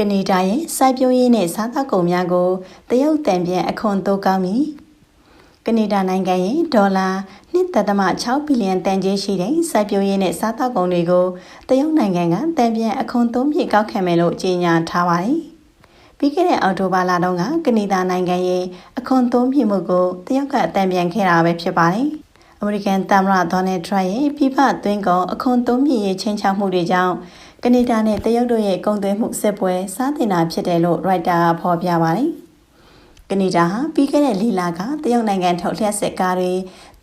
ကနေဒါရဲ့စိုက်ပျိုးရေးနဲ့စားသောက်ကုန်များကိုတရုတ်တန်ပြန်အခွန်တိုးကောင်းပြီးကနေဒါနိုင်ငံရဲ့ဒေါ်လာ1.6ဘီလီယံတန်ကြေးရှိတဲ့စိုက်ပျိုးရေးနဲ့စားသောက်ကုန်တွေကိုတရုတ်နိုင်ငံကတန်ပြန်အခွန်သုံးပြကောက်ခံမယ်လို့ကြေညာထားပါတယ်။ပြီးခဲ့တဲ့အောက်တိုဘာလတုန်းကကနေဒါနိုင်ငံရဲ့အခွန်သုံးပြမှုကိုတရုတ်ကတန်ပြန်ခဲ့တာပဲဖြစ်ပါတယ်။အမေရိကန်သမ္မတဒေါ်နယ်ထရန့်ရဲ့ပြပသွင်းကုန်အခွန်သုံးပြရေးချင်းချောက်မှုတွေကြောင့် ကနေဒါနဲ့တရုတ်တို့ရဲ့ကုန်သွယ်မှုစစ်ပွဲစားတင်တာဖြစ်တယ်လို့ရိုက်တာကဖော်ပြပါတယ်။ကနေဒါဟာပြီးခဲ့တဲ့လီလာကတရုတ်နိုင်ငံထုတ်လျှက်စစ်ကားတွေ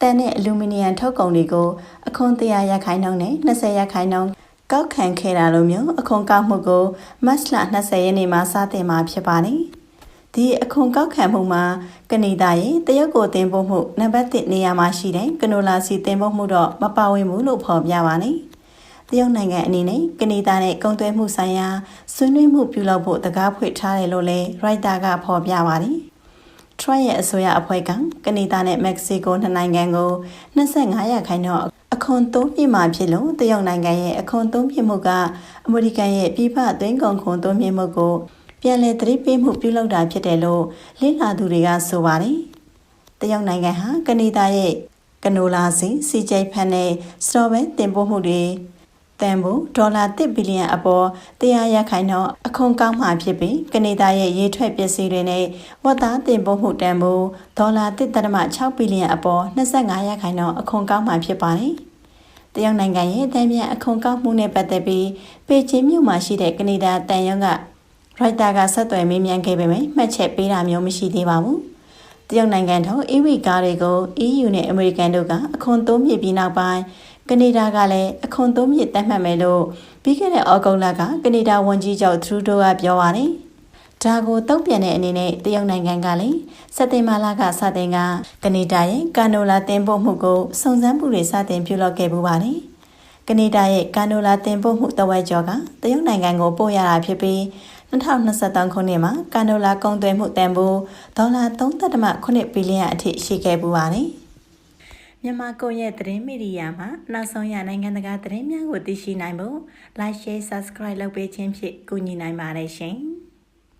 တန်တဲ့အလူမီနီယံထုတ်ကုန်တွေကိုအခွန်100ရာခိုင်နှုန်းနဲ့20ရာခိုင်နှုန်းကောက်ခံခဲ့တာလိုမျိုးအခွန်ကောက်မှုကိုမတ်လ20ရက်နေ့မှာစတင်မှာဖြစ်ပါတယ်။ဒီအခွန်ကောက်ခံမှုမှာကနေဒါရဲ့တရုတ်ကိုတင်ပို့မှုနံပါတ်1နေရာမှာရှိတဲ့ကနိုလာစီတင်ပို့မှုတော့မပါဝင်ဘူးလို့ဖော်ပြပါတယ်။ တရုတ်နိုင်ငံအနေနဲ့ကနေဒါနဲ့ကုန်သွယ်မှုဆိုင်ရာဆွေးနွေးမှုပြုလုပ်ဖို့တကားဖွင့်ထားတယ်လို့လည်းရိုက်တာကဖော်ပြပါတယ်။ Trump ရဲ့အစိုးရအဖွဲ့ကကနေဒါနဲ့မက္ကဆီကိုနှစ်နိုင်ငံကို25ရာခိုင်နှုန်းအခွန်သုံးပြမှာဖြစ်လို့တရုတ်နိုင်ငံရဲ့အခွန်သုံးပြမှုကအမေရိကန်ရဲ့ပြည်ပသွင်းကုန်ခွန်သုံးပြမှုကိုပြန်လည်သတိပေးမှုပြုလုပ်တာဖြစ်တယ်လို့လေ့လာသူတွေကဆိုပါတယ်။တရုတ်နိုင်ငံဟာကနေဒါရဲ့ကနိုလာစီစီဂျိတ်ဖန်နဲ့စတော်ဘဲတင်ပို့မှုတွေ တန်ဖိုးဒေါ်လာ1ဘီလီယံအပေါ်တရားရခိုင်တော့အခွန်ကောင်းမှဖြစ်ပြီးကနေဒါရဲ့ရေထွက်ပစ္စည်းတွေနဲ့ဝတ်သားတင်ပို့မှုတန်ဖိုးဒေါ်လာ1.6ဘီလီယံအပေါ်25ရခိုင်တော့အခွန်ကောင်းမှဖြစ်ပါတယ်။တရုတ်နိုင်ငံရဲ့တန်ပြန်အခွန်ကောက်မှုနဲ့ပတ်သက်ပြီးပေကျင်းမြို့မှာရှိတဲ့ကနေဒါတန်ရုံးကရိုက်တာကဆက်သွယ်မေးမြန်းခဲ့ပေမဲ့မှတ်ချက်ပေးတာမျိုးမရှိသေးပါဘူး။ တရုတ်နိုင်ငံထုတ်အီဝီကားတွေကို EU နဲ့အမေရိကန်တို့ကအခွန်သုံးမြစ်ပြီးနောက်ပိုင်းကနေဒါကလည်းအခွန်သုံးမြစ်တတ်မှတ်မယ်လို့ပြီးခဲ့တဲ့ဩဂုတ်လကကနေဒါဝန်ကြီးချုပ်ထရူဒိုကပြောပါတယ်။ဒါကိုတုံ့ပြန်တဲ့အနေနဲ့တရုတ်နိုင်ငံကလည်းစက်တင်ဘာလကစတင်ကကနေဒါရဲ့ကာနိုလာတင်ပို့မှုကိုစုံစမ်းမှုတွေစတင်ပြုလုပ်ခဲ့ပူပါတယ်။ကနေဒါရဲ့ကာနိုလာတင်ပို့မှုတဝက်ကျော်ကတရုတ်နိုင်ငံကိုပို့ရတာဖြစ်ပြီး 2023ခုနှစ်မှာကာနိုလာကုန်သွယ်မှုတန်ဖိုးဒေါ်လာ3.8ဘီလီယံအထိရှိခဲ့ပူပါတယ်။မြန်မာကွန်ရက်သတင်းမီဒီယာမှာနောက်ဆုံးရနိုင်ငံတကာသတင်းများကိုသိရှိနိုင်ဖို့ Like Share Subscribe လုပ်ပေးခြင်းဖြင့်ကူညီနိုင်ပါတယ်ရှင်။